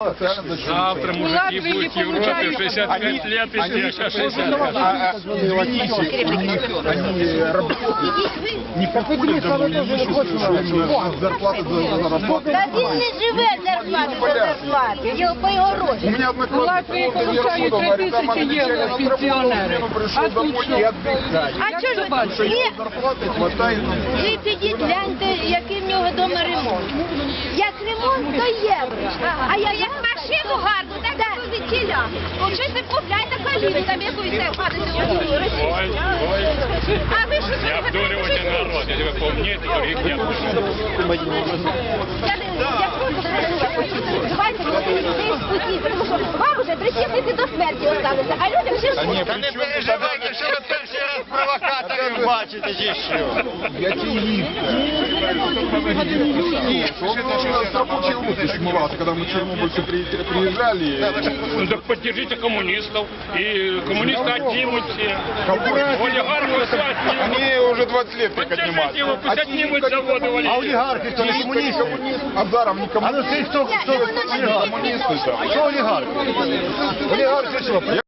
Завтра мужики будут в Европе 65 лет, если сейчас 60 Они работают. Никакой державы не хочет. Зарплата за зарплату. Да він не живе зарплата за зарплату. Його по його У роді. меня Латвии получают 3000 евро пенсионеры. пришел домой и отдыхать. А чого ж ви? Ні, Зарплаты хватает. 30 Як ремонт, то євро. А я як машину гарну, так і позитіля. Щось ви купляйте каліну, там якусь це падає Ой, ой, А ви що не обдуривайте народ, если вы помните, других не. Я не я Давайте путі, тому що вам уже три чіпниці до смерті осталися, а людям ще ж Та не переживайте, що ви перший раз провокаторів бачите чи що. Я Он когда мы чернобыльцы при- приезжали. Ну так поддержите коммунистов, и коммунисты отнимут все. Коммунисты? Олигархи все отнимут. Они уже 20 лет как Поддержите отнимают. его, пусть отнимут заводы А Валерий. олігархи хто не комуністи? Азаров не А ну коммунист. скажіть, хто, хто Коммунисты там. Що олігархи? Олігархи що?